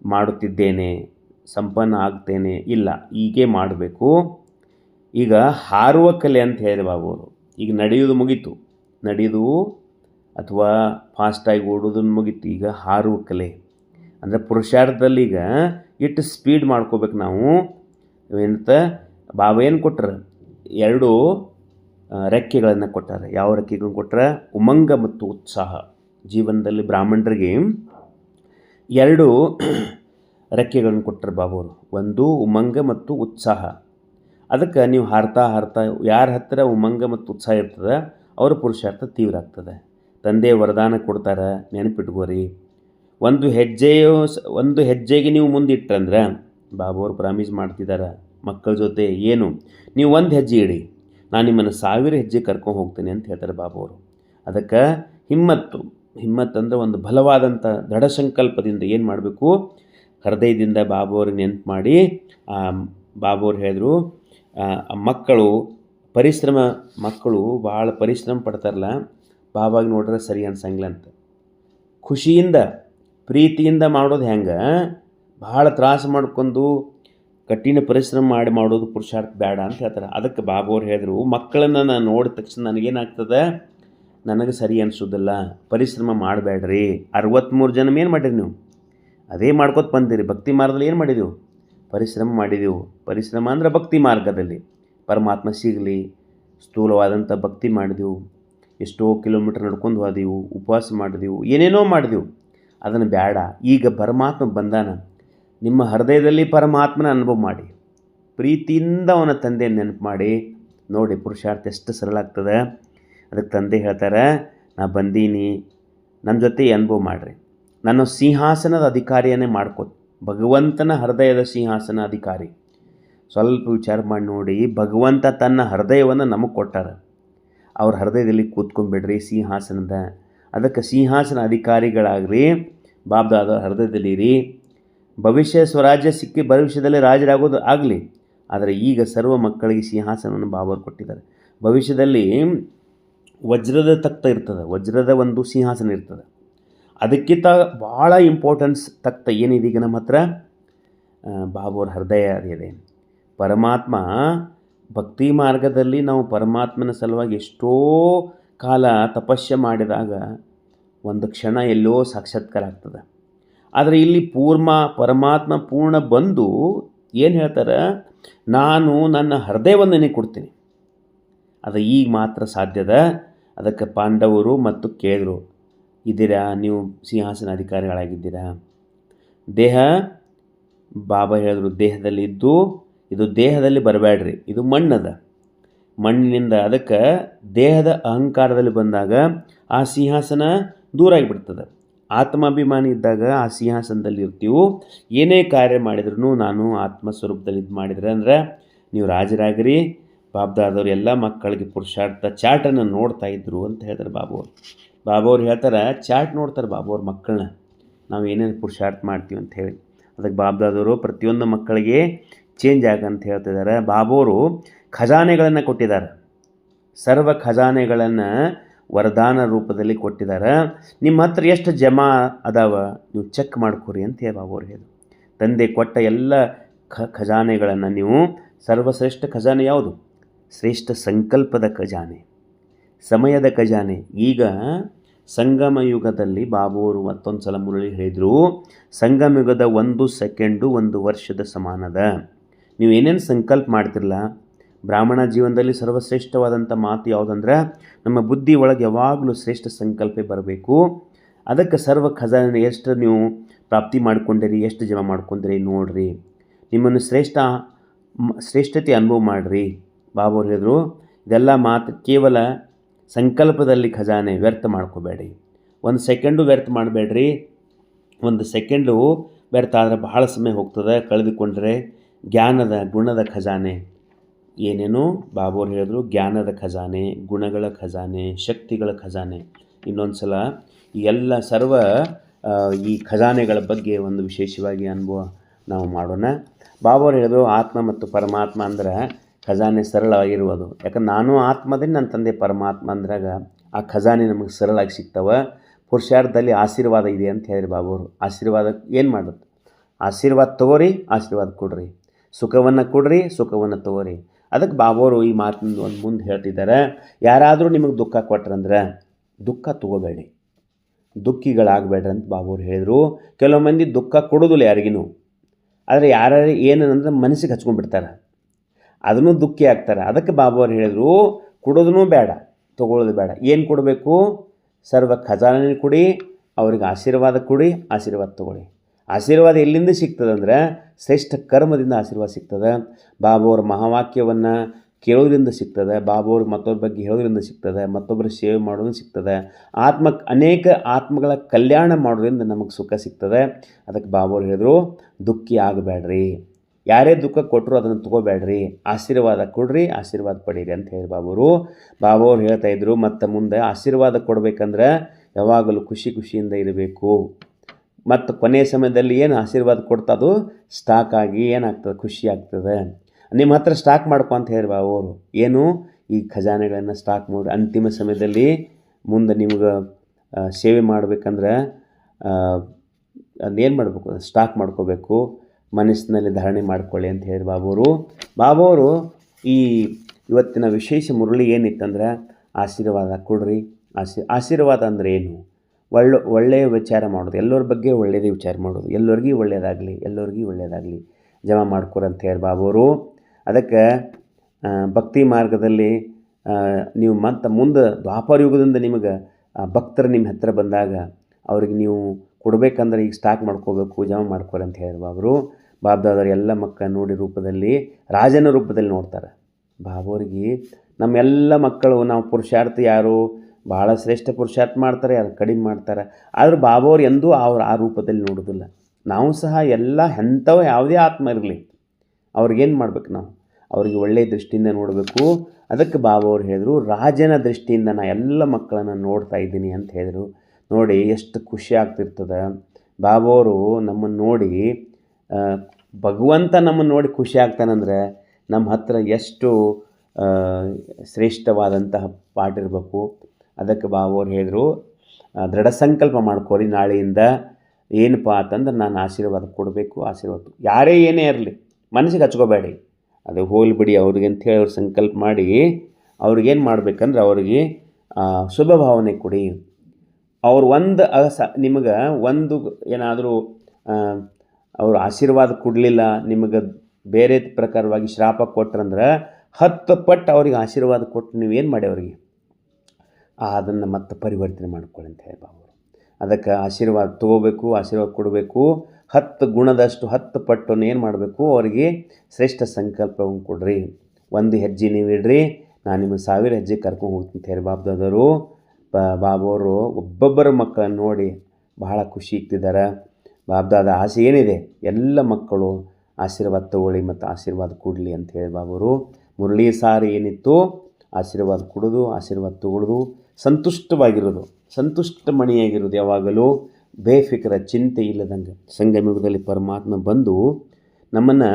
ಮಾಡುತ್ತಿದ್ದೇನೆ, ಸಂಪನ್ನ ಆಗ್ತೇನೆ, ಇಲ್ಲ, ಹೀಗೆ ಮಾಡಬೇಕು. ಈಗ ಹಾರುವ ಕಲೆ ಅಂತ ಹೇಳಿ ಬಾಬು ಅವರು ಈಗ ನಡೆಯೋದು ಮುಗೀತು. ನಡೆಯೋದು ಅಥವಾ ಫಾಸ್ಟಾಗಿ ಓಡೋದನ್ನು ಮುಗೀತು. ಈಗ ಹಾರುವ ಕಲೆ. ಅಂದರೆ ಪುರುಷಾರ್ಥದಲ್ಲಿ ಈಗ ಇಟ್ಟು ಸ್ಪೀಡ್ ಮಾಡ್ಕೋಬೇಕು ನಾವು. ಏನಂತ, ಬಾಬಾ ಏನು ಕೊಟ್ಟರೆ ಎರಡು ರೆಕ್ಕೆಗಳನ್ನು ಕೊಟ್ಟಾರೆ. ಯಾವ ರೆಕ್ಕೆಗಳನ್ನು ಕೊಟ್ಟರೆ ಉಮಂಗ ಮತ್ತು ಉತ್ಸಾಹ. ಜೀವನದಲ್ಲಿ ಬ್ರಾಹ್ಮಣರಿಗೆ ಎರಡು ರೆಕ್ಕೆಗಳನ್ನು ಕೊಟ್ಟರು ಬಾಬೋರು ಒಂದು, ಉಮಂಗ ಮತ್ತು ಉತ್ಸಾಹ. ಅದಕ್ಕೆ ನೀವು ಹಾರ್ತಾ ಹಾರ್ತಾ, ಯಾರ ಹತ್ತಿರ ಉಮಂಗ ಮತ್ತು ಉತ್ಸಾಹ ಇರ್ತದೆ, ಅವರ ಪುರುಷಾರ್ಥ ತೀವ್ರ ಆಗ್ತದೆ. ತಂದೆ ವರದಾನ ಕೊಡ್ತಾರೆ, ನೆನಪಿಟ್ಕೋರಿ. ಒಂದು ಹೆಜ್ಜೆಯೋ ಒಂದು ಹೆಜ್ಜೆಗೆ ನೀವು ಮುಂದಿಟ್ರಂದ್ರೆ, ಬಾಬುವರು ಪ್ರಾಮಿಸ್ ಮಾಡ್ತಿದ್ದಾರೆ ಮಕ್ಕಳ ಜೊತೆ ಏನು? ನೀವು ಒಂದು ಹೆಜ್ಜೆ ಇಡಿ, ನಾನು ನಿಮ್ಮನ್ನು ಸಾವಿರ ಹೆಜ್ಜೆ ಕರ್ಕೊಂಡು ಹೋಗ್ತೇನೆ ಅಂತ ಹೇಳ್ತಾರೆ ಬಾಬುವರು. ಅದಕ್ಕೆ ಹಿಮ್ಮತ್ತು ಹಿಮ್ಮತ್ತು ಅಂದರೆ ಒಂದು ಬಲವಾದಂಥ ದೃಢ ಸಂಕಲ್ಪದಿಂದ ಏನು ಮಾಡಬೇಕು? ಹೃದಯದಿಂದ ಬಾಬುವ್ರಿಗೆ ನೆನಪು ಮಾಡಿ ಬಾಬುವ್ರು ಹೇಳಿದ್ರು ಮಕ್ಕಳು, ಪರಿಶ್ರಮ ಮಕ್ಕಳು ಭಾಳ ಪರಿಶ್ರಮ ಪಡ್ತಾರಲ್ಲ ಬಾಬಾಗೆ ನೋಡ್ರೆ ಸರಿ ಅನ್ಸಂಗಿಲ್ಲ ಅಂತ. ಖುಷಿಯಿಂದ, ಪ್ರೀತಿಯಿಂದ ಮಾಡೋದು ಹೆಂಗೆ? ಭಾಳ ತ್ರಾಸು ಮಾಡ್ಕೊಂಡು ಕಠಿಣ ಪರಿಶ್ರಮ ಮಾಡಿ ಮಾಡೋದು ಪುರುಷಾರ್ಥ ಬೇಡ ಅಂತ ಹೇಳ್ತಾರೆ. ಅದಕ್ಕೆ ಬಾಬು ಅವ್ರು ಹೇಳಿದ್ರು, ಮಕ್ಕಳನ್ನು ನಾನು ನೋಡಿದ ತಕ್ಷಣ ನನಗೇನಾಗ್ತದೆ? ನನಗೆ ಸರಿ ಅನಿಸೋದಿಲ್ಲ, ಪರಿಶ್ರಮ ಮಾಡಬೇಡ್ರಿ ಅರವತ್ತ್ಮೂರು ಜನ ಏನು ಮಾಡಿರಿ ನೀವು? ಅದೇ ಮಾಡ್ಕೊತ ಬಂದಿರಿ, ಭಕ್ತಿ ಮಾರ್ಗದಲ್ಲಿ ಏನು ಮಾಡಿದೆವು? ಪರಿಶ್ರಮ ಮಾಡಿದೆವು. ಪರಿಶ್ರಮ ಅಂದರೆ ಭಕ್ತಿ ಮಾರ್ಗದಲ್ಲಿ. ಪರಮಾತ್ಮ ಸಿಗಲಿ ಸ್ಥೂಲವಾದಂಥ ಭಕ್ತಿ ಮಾಡಿದೆವು. ಎಷ್ಟೋ ಕಿಲೋಮೀಟ್ರ್ ನಡ್ಕೊಂಡು ಹೋದೆವು, ಉಪವಾಸ ಮಾಡಿದೆವು, ಏನೇನೋ ಮಾಡಿದೆವು. ಅದನ್ನು ಬೇಡ ಈಗ ಪರಮಾತ್ಮ ಬಂದಾನ. ನಿಮ್ಮ ಹೃದಯದಲ್ಲಿ ಪರಮಾತ್ಮನ ಅನುಭವ ಮಾಡಿ. ಪ್ರೀತಿಯಿಂದ ಅವನ ತಂದೆ ನೆನಪು ಮಾಡಿ. ನೋಡಿ, ಪುರುಷಾರ್ಥ ಎಷ್ಟು ಸರಳ ಆಗ್ತದೆ. ಅದಕ್ಕೆ ತಂದೆ ಹೇಳ್ತಾರೆ, ನಾ ಬಂದೀನಿ, ನನ್ನ ಜೊತೆ ಅನುಭವ ಮಾಡಿರಿ. ನಾನು ಸಿಂಹಾಸನದ ಅಧಿಕಾರಿಯನ್ನೇ ಮಾಡ್ಕೋ ಭಗವಂತನ ಹೃದಯದ ಸಿಂಹಾಸನ ಅಧಿಕಾರಿ. ಸ್ವಲ್ಪ ವಿಚಾರ ಮಾಡಿ ನೋಡಿ, ಭಗವಂತ ತನ್ನ ಹೃದಯವನ್ನು ನಮಗೆ ಕೊಟ್ಟಾರ. ಅವ್ರ ಹೃದಯದಲ್ಲಿ ಕೂತ್ಕೊಂಡ್ಬಿಡ್ರಿ ಸಿಂಹಾಸನದ. ಅದಕ್ಕೆ ಸಿಂಹಾಸನ ಅಧಿಕಾರಿಗಳಾಗ್ರಿ, ಬಾಬ್ದಾದ ಹೃದಯದಲ್ಲಿ ರೀ ಭವಿಷ್ಯ ಸ್ವರಾಜ್ಯ ಸಿಕ್ಕಿ ಭವಿಷ್ಯದಲ್ಲಿ ರಾಜರಾಗೋದು ಆಗಲಿ. ಆದರೆ ಈಗ ಸರ್ವ ಮಕ್ಕಳಿಗೆ ಸಿಂಹಾಸನವನ್ನು ಬಾಬರು ಕೊಟ್ಟಿದ್ದಾರೆ. ಭವಿಷ್ಯದಲ್ಲಿ ವಜ್ರದ ತಕ್ತ ಇರ್ತದೆ, ವಜ್ರದ ಒಂದು ಸಿಂಹಾಸನ ಇರ್ತದೆ. ಅದಕ್ಕಿಂತ ಭಾಳ ಇಂಪಾರ್ಟೆನ್ಸ್ ತಕ್ತ ಏನಿದೆ ಈಗ ನಮ್ಮ ಹತ್ರ? ಬಾಬುವ್ರ ಹೃದಯ ಅದಿದೆ ಪರಮಾತ್ಮ ಭಕ್ತಿ ಮಾರ್ಗದಲ್ಲಿ ನಾವು ಪರಮಾತ್ಮನ ಸಲುವಾಗಿ ಎಷ್ಟೋ ಕಾಲ ತಪಸ್ಸೆ ಮಾಡಿದಾಗ ಒಂದು ಕ್ಷಣ ಎಲ್ಲೋ ಸಾಕ್ಷಾತ್ಕಾರ ಆಗ್ತದೆ. ಆದರೆ ಇಲ್ಲಿ ಪೂರ್ಮ ಪರಮಾತ್ಮ ಪೂರ್ಣ ಬಂದು ಏನು ಹೇಳ್ತಾರೆ? ನಾನು ನನ್ನ ಹೃದಯವನ್ನು ಕೊಡ್ತೀನಿ. ಅದು ಈಗ ಮಾತ್ರ ಸಾಧ್ಯದ ಅದಕ್ಕೆ ಪಾಂಡವರು ಮತ್ತು ಕೇಳಿದರು ಇದ್ದೀರಾ? ನೀವು ಸಿಂಹಾಸನ ಅಧಿಕಾರಿಗಳಾಗಿದ್ದೀರಾ? ದೇಹ, ಬಾಬಾ ಹೇಳಿದ್ರು, ದೇಹದಲ್ಲಿ ಇದ್ದು ಇದು ದೇಹದಲ್ಲಿ ಬರಬೇಡ್ರಿ ಇದು ಮಣ್ಣದ. ಮಣ್ಣಿನಿಂದ ಅದಕ್ಕೆ ದೇಹದ ಅಹಂಕಾರದಲ್ಲಿ ಬಂದಾಗ ಆ ಸಿಂಹಾಸನ ದೂರ ಆಗಿಬಿಡ್ತದೆ ಆತ್ಮಾಭಿಮಾನಿ ಇದ್ದಾಗ ಆ ಸಿಂಹಾಸನದಲ್ಲಿ ಇರ್ತೀವಿ. ಏನೇ ಕಾರ್ಯ ಮಾಡಿದ್ರು ನಾನು ಆತ್ಮ ಸ್ವರೂಪದಲ್ಲಿ ಇದು ಮಾಡಿದರೆ ಅಂದ್ರೆ ನೀವು ರಾಜರಾಗಿರಿ. ಬಾಬ್ದಾದವ್ರು ಎಲ್ಲ ಮಕ್ಕಳಿಗೆ ಪುರುಷಾರ್ಥ ಚಾಟನ್ನು ನೋಡ್ತಾ ಇದ್ರು ಅಂತ ಹೇಳ್ತಾರೆ ಬಾಬು ಅವರು ಬಾಬು ಅವ್ರು ಹೇಳ್ತಾರೆ, ಚಾಟ್ ನೋಡ್ತಾರೆ ಬಾಬು ಅವ್ರ ಮಕ್ಕಳನ್ನ ನಾವು ಏನೇನು ಪುರುಷಾರ್ಥ ಮಾಡ್ತೀವಿ ಅಂತ ಹೇಳಿ. ಅದಕ್ಕೆ ಬಾಬ್ದಾದವರು ಪ್ರತಿಯೊಂದು ಮಕ್ಕಳಿಗೆ ಚೇಂಜ್ ಆಗಂತ ಹೇಳ್ತಿದ್ದಾರೆ. ಬಾಬೋರು ಖಜಾನೆಗಳನ್ನು ಕೊಟ್ಟಿದ್ದಾರೆ. ಸರ್ವ ಖಜಾನೆಗಳನ್ನು ವರದಾನ ರೂಪದಲ್ಲಿ ಕೊಟ್ಟಿದ್ದಾರೆ. ನಿಮ್ಮ ಹತ್ರ ಎಷ್ಟು ಜಮಾ ಅದಾವ, ನೀವು ಚೆಕ್ ಮಾಡ್ಕೊರಿ ಅಂತ ಹೇಳಿ ಬಾಬೋರು ಹೇಳಿ ತಂದೆ ಕೊಟ್ಟ ಎಲ್ಲ ಖ, ಖಜಾನೆಗಳನ್ನು ನೀವು ಸರ್ವಶ್ರೇಷ್ಠ ಖಜಾನೆ ಯಾವುದು? ಶ್ರೇಷ್ಠ ಸಂಕಲ್ಪದ ಖಜಾನೆ. ಸಮಯದ ಖಜಾನೆ. ಈಗ ಸಂಗಮ ಯುಗದಲ್ಲಿ ಬಾಬೋರು ಮತ್ತೊಂದು ಸಲ ಮುರಳಿ ಹೇಳಿದರು, ಸಂಗಮ ಯುಗದ ಒಂದು ಸೆಕೆಂಡು ಒಂದು ವರ್ಷದ ಸಮಾನದ. ನೀವು ಏನೇನು ಸಂಕಲ್ಪ ಮಾಡ್ತಿರಲ್ಲ ಬ್ರಾಹ್ಮಣ ಜೀವನದಲ್ಲಿ ಸರ್ವಶ್ರೇಷ್ಠವಾದಂಥ ಮಾತು ಯಾವುದಂದ್ರೆ, ನಮ್ಮ ಬುದ್ಧಿ ಒಳಗೆ ಯಾವಾಗಲೂ ಶ್ರೇಷ್ಠ ಸಂಕಲ್ಪ ಬರಬೇಕು. ಅದಕ್ಕೆ ಸರ್ವ ಖಜಾನೆ ಎಷ್ಟು ನೀವು ಪ್ರಾಪ್ತಿ ಮಾಡ್ಕೊಂಡಿರಿ, ಎಷ್ಟು ಜಮ ಮಾಡ್ಕೊಂಡಿರಿ ನೋಡ್ರಿ. ನಿಮ್ಮನ್ನು ಶ್ರೇಷ್ಠ, ಶ್ರೇಷ್ಠತೆ ಅನುಭವ ಮಾಡಿರಿ. ಬಾಬು ಹೇಳಿದ್ರು, ಇದೆಲ್ಲ ಮಾತು ಕೇವಲ ಸಂಕಲ್ಪದಲ್ಲಿ ಖಜಾನೆ ವ್ಯರ್ಥ ಮಾಡ್ಕೋಬೇಡಿ. ಒಂದು ಸೆಕೆಂಡು ವ್ಯರ್ಥ ಮಾಡಬೇಡ್ರಿ. ಒಂದು ಸೆಕೆಂಡು ವ್ಯರ್ಥ ಆದರೆ ಬಹಳ ಸಮಯ ಹೋಗ್ತದೆ, ಕಳೆದುಕೊಂಡ್ರೆ ಜ್ಞಾನದ ಗುಣದ ಖಜಾನೆ. ಏನೇನೋ ಬಾಬೋರು ಹೇಳಿದ್ರು, ಜ್ಞಾನದ ಖಜಾನೆ, ಗುಣಗಳ ಖಜಾನೆ, ಶಕ್ತಿಗಳ ಖಜಾನೆ. ಇನ್ನೊಂದು ಸಲ ಎಲ್ಲ ಸರ್ವ ಈ ಖಜಾನೆಗಳ ಬಗ್ಗೆ ಒಂದು ವಿಶೇಷವಾಗಿ ಅನುಭವ ನಾವು ಮಾಡೋಣ. ಬಾಬೋರು ಹೇಳಿದ್ರು, ಆತ್ಮ ಮತ್ತು ಪರಮಾತ್ಮ ಅಂದ್ರೆ ಖಜಾನೆ ಸರಳವಾಗಿರುವುದು ಯಾಕಂದ್ರೆ ನಾನು ಆತ್ಮದಿಂದ ನನ್ನ ತಂದೆ ಪರಮಾತ್ಮ ಅಂದ್ರಾಗ ಆ ಖಜಾನೆ ನಮಗೆ ಸರಳಾಗಿ ಸಿಗ್ತವೆ. ಪುರುಷಾರ್ಥದಲ್ಲಿ ಆಶೀರ್ವಾದ ಇದೆ ಅಂತ ಹೇಳಿದ್ರು ಬಾಬೋರು. ಆಶೀರ್ವಾದ ಏನು ಮಾಡುತ್ತೆ? ಆಶೀರ್ವಾದ ತಗೋರಿ, ಆಶೀರ್ವಾದ ಕೊಡ್ರಿ. ಸುಖವನ್ನು ಕೊಡ್ರಿ, ಸುಖವನ್ನು ತಗೋರಿ. ಅದಕ್ಕೆ ಬಾಬೋರು ಈ ಮಾತಿನ ಒಂದು ಮುಂದೆ ಹೇಳ್ತಿದ್ದಾರೆ. ಯಾರಾದರೂ ನಿಮಗೆ ದುಃಖ ಕೊಟ್ರಂದ್ರೆ ದುಃಖ ತಗೋಬೇಡಿ. ದುಃಖಿಗಳಾಗಬೇಡ್ರಿ ಅಂತ ಬಾಬೋರು ಹೇಳಿದರು. ಕೆಲವು ಮಂದಿ ದುಃಖ ಕೊಡೋದಿಲ್ಲ ಯಾರಿಗೂ ಆದರೆ ಯಾರು ಏನಂದ್ರೆ ಮನಸ್ಸಿಗೆ ಹಚ್ಕೊಂಡ್ಬಿಡ್ತಾರೆ. ಅದನ್ನು ದುಃಖಿ ಆಗ್ತಾರೆ. ಅದಕ್ಕೆ ಬಾಬೋರು ಹೇಳಿದರು ಕೊಡೋದೂ ಬೇಡ, ತೊಗೊಳ್ಳೋದು ಬೇಡ. ಏನು ಕೊಡಬೇಕು? ಸರ್ವ ಖಜಾನೆ ಕೊಡಿ, ಅವ್ರಿಗೆ ಆಶೀರ್ವಾದ ಕೊಡಿ, ಆಶೀರ್ವಾದ ತೊಗೊಳ್ಳಿ. ಆಶೀರ್ವಾದ ಎಲ್ಲಿಂದ ಸಿಗ್ತದಂದ್ರೆ ಶ್ರೇಷ್ಠ ಕರ್ಮದಿಂದ ಆಶೀರ್ವಾದ ಸಿಗ್ತದೆ. ಬಾಬುವ್ರ ಮಹಾವಾಕ್ಯವನ್ನು ಕೇಳೋದ್ರಿಂದ ಸಿಗ್ತದೆ. ಬಾಬುವ್ರ ಮತ್ತೊಬ್ಬರ ಬಗ್ಗೆ ಹೇಳೋದ್ರಿಂದ ಸಿಗ್ತದೆ. ಮತ್ತೊಬ್ಬರ ಸೇವೆ ಮಾಡೋದ್ರಿಂದ ಸಿಗ್ತದೆ. ಆತ್ಮ, ಅನೇಕ ಆತ್ಮಗಳ ಕಲ್ಯಾಣ ಮಾಡೋದ್ರಿಂದ ನಮಗೆ ಸುಖ ಸಿಗ್ತದೆ. ಅದಕ್ಕೆ ಬಾಬುವ್ರು ಹೇಳಿದ್ರು, ದುಃಖಿ ಆಗಬೇಡ್ರಿ. ಯಾರೇ ದುಃಖ ಕೊಟ್ಟರು ಅದನ್ನು ತಗೋಬೇಡ್ರಿ. ಆಶೀರ್ವಾದ ಕೊಡ್ರಿ, ಆಶೀರ್ವಾದ ಪಡೀರಿ ಅಂತ ಹೇಳಿ ಬಾಬುರು ಬಾಬುವ್ರು ಹೇಳ್ತಾ ಇದ್ರು, ಮತ್ತು ಮುಂದೆ ಆಶೀರ್ವಾದ ಕೊಡಬೇಕಂದ್ರೆ ಯಾವಾಗಲೂ ಖುಷಿ ಖುಷಿಯಿಂದ ಇರಬೇಕು. ಮತ್ತು ಕೊನೆಯ ಸಮಯದಲ್ಲಿ ಏನು ಆಶೀರ್ವಾದ ಕೊಡ್ತಾ ಅದು? ಸ್ಟಾಕ್ ಆಗಿ ಏನಾಗ್ತದೆ? ಖುಷಿ ಆಗ್ತದೆ. ನಿಮ್ಮ ಹತ್ರ ಸ್ಟಾಕ್ ಮಾಡ್ಕೊ ಅಂತ ಹೇಳಿ ಬಾಬುವರು ಏನು? ಈ ಖಜಾನೆಗಳನ್ನು ಸ್ಟಾಕ್ ಮಾಡಿ ಅಂತಿಮ ಸಮಯದಲ್ಲಿ ಮುಂದೆ ನಿಮ್ಗೆ ಸೇವೆ ಮಾಡ್ಬೇಕಂದ್ರೆ ಅದೇನು ಮಾಡಬೇಕು? ಸ್ಟಾಕ್ ಮಾಡ್ಕೋಬೇಕು. ಮನಸ್ಸಿನಲ್ಲಿ ಧಾರಣೆ ಮಾಡ್ಕೊಳ್ಳಿ ಅಂತ ಹೇಳಿ ಬಾಬು ಅವರು, ಈ ಇವತ್ತಿನ ವಿಶೇಷ ಮುರಳಿ ಏನಿತ್ತಂದ್ರೆ, ಆಶೀರ್ವಾದ ಕೊಡ್ರಿ. ಆಶೀ, ಆಶೀರ್ವಾದ ಅಂದರೆ ಏನು? ಒಳ್ಳೆ, ಒಳ್ಳೆಯ ವಿಚಾರ ಮಾಡೋದು, ಎಲ್ಲರ ಬಗ್ಗೆ ಒಳ್ಳೆಯದೇ ವಿಚಾರ ಮಾಡೋದು. ಎಲ್ಲರಿಗೂ ಒಳ್ಳೆಯದಾಗಲಿ ಎಲ್ಲರಿಗೂ ಒಳ್ಳೆಯದಾಗಲಿ. ಜಮಾ ಹೇಳಿ ಬಾಬುವರು ಅದಕ್ಕೆ ಭಕ್ತಿ ಮಾರ್ಗದಲ್ಲಿ ನೀವು ಮತ್ತು ಮುಂದೆ ದ್ವಾಪರ ಯುಗದಿಂದ ನಿಮಗೆ ಭಕ್ತರು ನಿಮ್ಮ ಹತ್ತಿರ ಬಂದಾಗ, ಅವ್ರಿಗೆ ನೀವು ಕೊಡಬೇಕಂದ್ರೆ ಈಗ ಸ್ಟಾಕ್ ಮಾಡ್ಕೋಬೇಕು ಜಮಾ ಮಾಡ್ಕೊರಿ ಅಂತ ಹೇಳಿ ಬಾಬರು ಬಾಬ್ದಾದವ್ರು ಎಲ್ಲ ಮಕ್ಕಳ ನೋಡಿ ರೂಪದಲ್ಲಿ, ರಾಜನ ರೂಪದಲ್ಲಿ ನೋಡ್ತಾರೆ. ಬಾಬೋರಿಗೆ ನಮ್ಮೆಲ್ಲ ಮಕ್ಕಳು, ನಾವು ಪುರುಷಾರ್ಥ ಯಾರು? ಭಾಳ ಶ್ರೇಷ್ಠ ಪುರುಷಾರ್ಥ ಮಾಡ್ತಾರೆ ಅದು ಕಡಿಮೆ ಮಾಡ್ತಾರೆ. ಆದರೂ ಬಾಬೋರು ಎಂದೂ ಅವ್ರು ಆ ರೂಪದಲ್ಲಿ ನೋಡೋದಿಲ್ಲ. ನಾವು ಸಹ ಎಲ್ಲ ಎಂಥವು ಯಾವುದೇ ಆತ್ಮ ಇರಲಿ ಅವ್ರಿಗೇನು ಮಾಡ್ಬೇಕು ನಾವು? ಅವ್ರಿಗೆ ಒಳ್ಳೆಯ ದೃಷ್ಟಿಯಿಂದ ನೋಡಬೇಕು. ಅದಕ್ಕೆ ಬಾಬಾವ್ರು ಹೇಳಿದರು, ರಾಜನ ದೃಷ್ಟಿಯಿಂದ ನಾ ಎಲ್ಲ ಮಕ್ಕಳನ್ನು ನೋಡ್ತಾ ಇದ್ದೀನಿ ಅಂತ ಹೇಳಿದರು. ನೋಡಿ, ಎಷ್ಟು ಖುಷಿ ಆಗ್ತಿರ್ತದೆ. ಬಾಬಾವರು ನಮ್ಮನ್ನು ನೋಡಿ ಭಗವಂತ ನಮ್ಮನ್ನು ನೋಡಿ ಖುಷಿ ಆಗ್ತಾನಂದ್ರೆ ನಮ್ಮ ಹತ್ರ ಎಷ್ಟು ಶ್ರೇಷ್ಠವಾದಂತಹ ಪಾಠ ಇರಬೇಕು. ಅದಕ್ಕೆ ಬಾಬವ್ರು ಹೇಳಿದರು ಆ, ದೃಢ ಸಂಕಲ್ಪ ಮಾಡ್ಕೊರಿ ನಾಳೆಯಿಂದ ಏನಪ್ಪ ಅಂತಂದ್ರೆ ನಾನು ಆಶೀರ್ವಾದ ಕೊಡಬೇಕು ಆಶೀರ್ವಾದ ಯಾರೇ ಏನೇ ಇರಲಿ ಮನಸ್ಸಿಗೆ ಹಚ್ಕೋಬೇಡಿ. ಅದು ಹೋಗ್ಲಿ ಬಿಡಿ ಅವ್ರಿಗೆ ಅಂಥೇಳಿ ಅವ್ರು ಸಂಕಲ್ಪ ಮಾಡಿ ಅವ್ರಿಗೇನು ಮಾಡ್ಬೇಕಂದ್ರೆ ಅವ್ರಿಗೆ ಶುಭ ಭಾವನೆ ಕೊಡಿ. ಅವ್ರು ಒಂದು ಅಸ ನಿಮಗೆ ಒಂದು ಏನಾದರೂ ಅವರು ಆಶೀರ್ವಾದ ಕೊಡಲಿಲ್ಲ ನಿಮಗೆ ಬೇರೆ ಪ್ರಕಾರವಾಗಿ ಶ್ರಾಪ ಕೊಟ್ರಂದ್ರೆ ಹತ್ತು ಪಟ್ಟು ಅವ್ರಿಗೆ ಆಶೀರ್ವಾದ ಕೊಟ್ಟು ನೀವೇನು ಮಾಡಿ ಅವ್ರಿಗೆ? ಅದನ್ನು ಮತ್ತೆ ಪರಿವರ್ತನೆ ಮಾಡ್ಕೊಳ್ಳಿ ಅಂತ ಹೇಳಿ ಅವರು. ಅದಕ್ಕೆ ಆಶೀರ್ವಾದ ತೊಗೋಬೇಕು, ಆಶೀರ್ವಾದ ಕೊಡಬೇಕು. ಹತ್ತು ಗುಣದಷ್ಟು ಹತ್ತು ಪಟ್ಟು ಏನು ಮಾಡಬೇಕು? ಅವರಿಗೆ ಶ್ರೇಷ್ಠ ಸಂಕಲ್ಪವನ್ನು ಕೊಡ್ರಿ. ಒಂದು ಹೆಜ್ಜೆ ನೀವು ಇಡ್ರಿ. ನಾನು ನಿಮ್ಮ ಸಾವಿರ ಹೆಜ್ಜೆ ಕರ್ಕೊಂಡು ಹೋಗ್ತೀನಿ ಅಂತ ಹೇಳಿ ಬಾಬ್ದಾದವರು ಬ, ಬಾಬವರು ಒಬ್ಬೊಬ್ಬರ ಮಕ್ಕಳನ್ನು ನೋಡಿ ಬಹಳ ಖುಷಿ ಇಕ್ತಿದ್ದಾರೆ ಬಾಬ್ದಾದ ಆಸೆ ಏನಿದೆ? ಎಲ್ಲ ಮಕ್ಕಳು ಆಶೀರ್ವಾದ ತಗೊಳ್ಳಿ ಮತ್ತು ಆಶೀರ್ವಾದ ಕೊಡಲಿ ಅಂತ ಹೇಳಿ ಬಾಬರು ಮುರಳಿ ಸಾರಿ ಏನಿತ್ತು? ಆಶೀರ್ವಾದ ಕೊಡೋದು, ಆಶೀರ್ವಾದ ತಗೊಳ್ಳೋದು ಸಂತುಷ್ಟವಾಗಿರೋದು. ಸಂತುಷ್ಟ ಮಣಿಯಾಗಿರೋದು ಯಾವಾಗಲೂ. ಬೇಫಿಕರ ಚಿಂತೆ ಇಲ್ಲದಂಗೆ. ಸಂಗಮಯುಗದಲ್ಲಿ ಪರಮಾತ್ಮ ಬಂದು ನಮ್ಮನ್ನು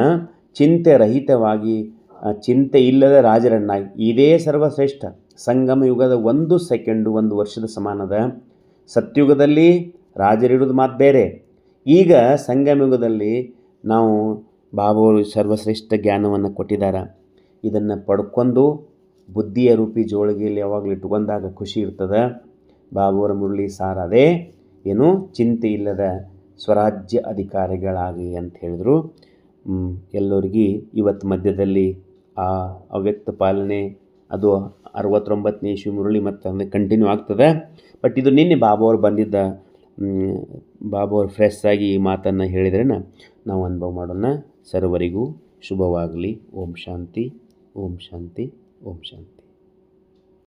ಚಿಂತೆ ರಹಿತವಾಗಿ ಚಿಂತೆ ಇಲ್ಲದ ರಾಜರನ್ನಾಗಿ, ಇದೇ ಸರ್ವಶ್ರೇಷ್ಠ. ಸಂಗಮ ಯುಗದ ಒಂದು ಸೆಕೆಂಡು, ಒಂದು ವರ್ಷದ ಸಮಾನದ ಸತ್ಯುಗದಲ್ಲಿ ರಾಜರಿರೋದು ಮಾತು ಬೇರೆ. ಈಗ ಸಂಗಮ ಯುಗದಲ್ಲಿ ನಾವು ಬಾಬು ಸರ್ವಶ್ರೇಷ್ಠ ಜ್ಞಾನವನ್ನು ಕೊಟ್ಟಿದ್ದಾರೆ ಇದನ್ನು ಪಡ್ಕೊಂಡು ಬುದ್ಧಿಯ ರೂಪಿ ಜೋಳಿಗೆಯಲ್ಲಿ ಯಾವಾಗಲೂ ಇಟ್ಕೊಂಡಾಗ ಖುಷಿ ಇರ್ತದೆ. ಬಾಬುವರ ಮುರಳಿ ಅದೇ ಏನು ಚಿಂತೆ ಇಲ್ಲದ ಸ್ವರಾಜ್ಯ ಅಧಿಕಾರಿಗಳಾಗಿ ಅಂತ ಹೇಳಿದರು. ಎಲ್ಲರಿಗೆ ಇವತ್ತು ಮಧ್ಯದಲ್ಲಿ ಆ ಅವ್ಯಕ್ತ ಪಾಲನೆ, ಅದು ಅರವತ್ತೊಂಬತ್ತನೇ ಇಶು ಮುರಳಿ ಮತ್ತು ಅಂದರೆ ಕಂಟಿನ್ಯೂ ಆಗ್ತದೆ. ಬಟ್ ಇದು ನಿನ್ನೆ ಬಾಬು ಅವ್ರು ಬಂದಿದ್ದ ಬಾಬು ಅವ್ರು ಫ್ರೆಶ್ ಆಗಿ ಈ ಮಾತನ್ನು ಹೇಳಿದ್ರೆ ನಾವು ಅನುಭವ ಮಾಡೋಣ. ಸರ್ವರಿಗೂ ಶುಭವಾಗಲಿ. ಓಂ ಶಾಂತಿ. ಓಂ ಶಾಂತಿ. ಓಂ ಶಾಂತಿ